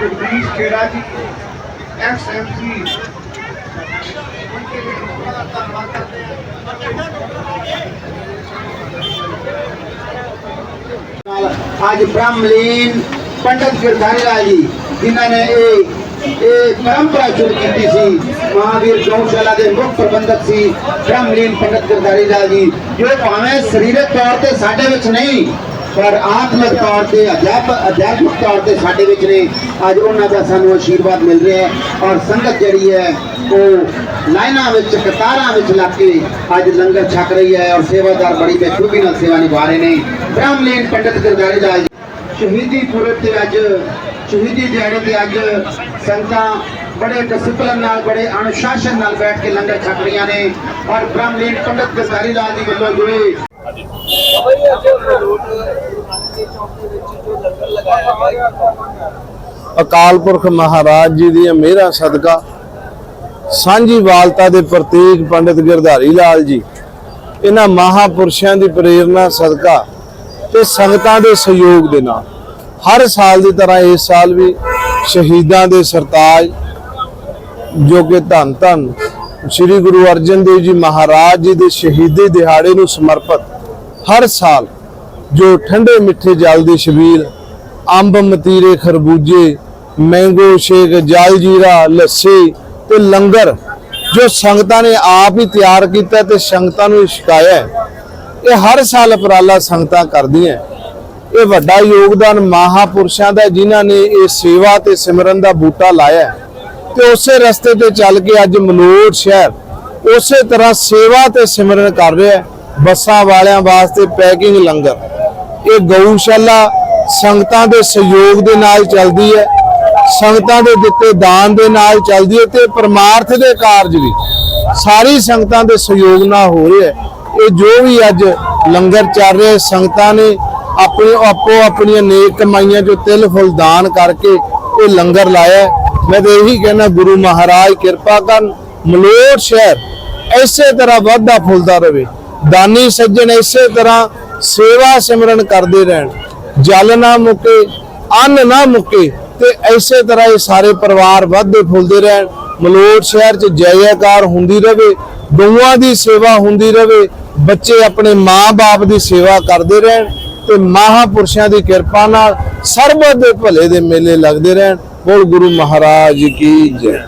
ਜਗਦੀਸ਼ ਖੇੜਾ ਜੀ, X MC ਅੱਜ ਬ੍ਰਹਮਲੀਨ ਪੰਡਤ ਗਿਰਧਾਰੀ ਲਾਲ ਜੀ, ਜਿਨ੍ਹਾਂ ਨੇ ਇਹ ਇਹ ਪਰੰਪਰਾ ਸ਼ੁਰੂ ਕੀਤੀ ਸੀ, ਮਹਾਵੀਰ ਗਊਸ਼ਾਲਾ ਦੇ ਮੁੱਖ ਪ੍ਰਬੰਧਕ ਸੀ, ਬ੍ਰਹਮਲੀਨ ਪੰਡਤ ਗੁਰਦਾਰੀ ਲਾਲ ਜੀ, ਜੋ ਭਾਵੇਂ ਸਰੀਰਕ ਤੌਰ ਤੇ ਸਾਡੇ ਵਿੱਚ ਨਹੀਂ ਪਰ ਆਤਮਿਕ ਤੌਰ ਤੇ, ਅਧਿਆਪ, ਅਧਿਆਤਮਿਕ ਤੌਰ ਤੇ ਸਾਡੇ ਵਿੱਚ ਨੇ, ਅੱਜ ਉਹਨਾਂ ਦਾ ਸਾਨੂੰ ਆਸ਼ੀਰਵਾਦ ਮਿਲ ਰਿਹਾ ਹੈ ਔਰ ਸੰਗਤ ਜਿਹੜੀ ਹੈ, ਉਹ ਲਾਈਨਾਂ ਵਿੱਚ, ਕਤਾਰਾਂ ਵਿੱਚ ਲੱਗ ਕੇ ਅੱਜ ਲੰਗਰ ਛਕ ਰਹੀ ਹੈ ਔਰ ਸੇਵਾਦਾਰ ਬੜੀ ਬੇਖੂਬੀ ਨਾਲ ਸੇਵਾ ਨਿਭਾ ਰਹੇ ਨੇ। ਬ੍ਰਹਮਲੀਨ ਪੰਡਤ ਗਿਰਧਾਰੀ ਲਾਲ ਸ਼ਹੀਦੀ ਪੁਰਬ ਤੇ ਅੱਜ, ਸ਼ਹੀਦੀ ਦਿਹਾੜੇ ਤੇ ਅੱਜ ਸੰਗਤਾਂ ਬੜੇ ਡਿਸਪਲਿਨ ਨਾਲ, ਬੜੇ ਅਨੁਸ਼ਾਸਨ ਨਾਲ ਬੈਠ ਕੇ ਲੰਗਰ ਛਕ ਰਹੀਆਂ ਨੇ ਔਰ ਬ੍ਰਹਮਲੀਨ ਪੰਡਤ ਗਸਾਰੀ ਲਾਲ ਜੀ ਵੱਲੋਂ ਜਿਹੜੇ ਅਕਾਲ ਪੁਰਖ ਮਹਾਰਾਜ ਜੀ ਦੀਆਂ ਮਿਹਰਾਂ ਸਦਕਾ ਸਾਂਝੀ ਵਾਲਤਾ ਦੇ ਪ੍ਰਤੀਕ ਪੰਡਿਤ ਗਿਰਧਾਰੀ ਲਾਲ ਜੀ, ਇਹਨਾਂ ਮਹਾਪੁਰਸ਼ਾਂ ਦੀ ਪ੍ਰੇਰਣਾ ਸਦਕਾ ਤੇ ਸੰਗਤਾਂ ਦੇ ਸਹਿਯੋਗ ਦੇ ਨਾਲ ਹਰ ਸਾਲ ਦੀ ਤਰ੍ਹਾਂ ਇਸ ਸਾਲ ਵੀ ਸ਼ਹੀਦਾਂ ਦੇ ਸਰਤਾਜ, ਜੋ ਕਿ ਧੰਨ ਧੰਨ ਸ੍ਰੀ ਗੁਰੂ ਅਰਜਨ ਦੇਵ ਜੀ ਮਹਾਰਾਜ ਜੀ ਦੇ ਸ਼ਹੀਦੀ ਦਿਹਾੜੇ ਨੂੰ ਸਮਰਪਿਤ ਹਰ ਸਾਲ ਜੋ ਠੰਡੇ ਮਿੱਠੇ ਜਲ ਦੇ ਸ਼ਬੀਰ ਅੰਬ, ਮਤੀਰੇ, ਖਰਬੂਜੇ, ਮੈਂਗੋ, ਸ਼ੇਕ, ਜਲ ਜੀਰਾ, ਲੱਸੀ ਤੇ ਲੰਗਰ ਜੋ ਸੰਗਤਾਂ ਨੇ ਆਪ ਹੀ ਤਿਆਰ ਕੀਤਾ ਤੇ ਸੰਗਤਾਂ ਨੂੰ ਛਕਾਇਆ ਇਹ ਹਰ ਸਾਲ ਉਪਰਾਲਾ ਸੰਗਤਾਂ ਕਰਦੀਆਂ ਇਹ ਵੱਡਾ ਯੋਗਦਾਨ ਮਹਾਪੁਰਸ਼ਾਂ ਦਾ ਜਿਨ੍ਹਾਂ ਨੇ ਇਹ ਸੇਵਾ ਤੇ ਸਿਮਰਨ ਦਾ ਬੂਟਾ ਲਾਇਆ ਹੈ। ਤੇ ਉਸੇ ਰਸਤੇ ਤੇ ਚੱਲ ਕੇ ਅੱਜ ਮਲੋਟ ਸ਼ਹਿਰ ਉਸੇ ਤਰ੍ਹਾਂ ਸੇਵਾ ਤੇ ਸਿਮਰਨ ਕਰ ਰਿਹਾ ਹੈ ਬੱਸਾਂ ਵਾਲਿਆਂ ਵਾਸਤੇ ਪੈਕਿੰਗ ਲੰਗਰ। ਇਹ ਗਊਸ਼ਾਲਾ ਸੰਗਤਾਂ ਦੇ ਸਹਿਯੋਗ ਦੇ ਨਾਲ ਚੱਲਦੀ ਹੈ, ਸੰਗਤਾਂ ਦੇ ਦਿੱਤੇ ਦਾਨ ਦੇ ਨਾਲ ਚੱਲਦੀ ਹੈ ਤੇ ਪਰਮਾਰਥ ਦੇ ਕਾਰਜ ਵੀ। ਸਾਰੀ ਸੰਗਤਾਂ ਦੇ ਸਹਿਯੋਗ ਨਾਲ ਹੋ ਰਿਹਾ ਹੈ। ਇਹ ਜੋ ਵੀ ਅੱਜ ਲੰਗਰ ਚੱਲ ਰਿਹਾ ਸੰਗਤਾਂ ਨੇ ਆਪਣੇ ਆਪੋ ਆਪਣੀਆਂ ਨੇਕ ਕਮਾਈਆਂ ਚੋਂ ਤਿਲ ਫੁੱਲ ਦਾਨ ਕਰਕੇ ਇਹ ਲੰਗਰ ਲਾਇਆ ਮੈਂ ਤਾਂ ਇਹੀ ਕਹਿਣਾ ਗੁਰੂ ਮਹਾਰਾਜ ਕਿਰਪਾ ਕਰਨ, ਮਲੋਟ ਸ਼ਹਿਰ ਇਸੇ ਤਰ੍ਹਾਂ ਵੱਧਦਾ ਫੁੱਲਦਾ ਰਹੇ। ਦਾਨੀ ਸੱਜਣ ਇਸੇ ਤਰ੍ਹਾਂ ਸੇਵਾ ਸਿਮਰਨ ਕਰਦੇ ਰਹਿਣ, ਜਲ ਨਾ ਮੁੱਕੇ, ਅੰਨ ਨਾ ਮੁੱਕੇ ਤੇ ਇਸੇ ਤਰ੍ਹਾਂ ਇਹ ਸਾਰੇ ਪਰਿਵਾਰ ਵੱਧਦੇ ਫੁੱਲਦੇ ਰਹਿਣ। ਮਲੋਟ ਸ਼ਹਿਰ 'ਚ ਜੈ ਜੈਕਾਰ ਹੁੰਦੀ ਰਹੇ ਗਊਆਂ ਦੀ ਸੇਵਾ ਹੁੰਦੀ ਰਹੇ ਬੱਚੇ ਆਪਣੇ ਮਾਂ-ਬਾਪ ਦੀ ਸੇਵਾ ਕਰਦੇ ਰਹਿਣ ਤੇ ਮਹਾਪੁਰਸ਼ਾਂ ਦੀ ਕਿਰਪਾ ਨਾਲ ਸਰਬਤ ਦੇ ਭਲੇ ਦੇ ਮੇਲੇ ਲੱਗਦੇ ਰਹਿਣ। ਬੋਲ ਗੁਰੂ ਮਹਾਰਾਜ ਕੀ ਜੈ।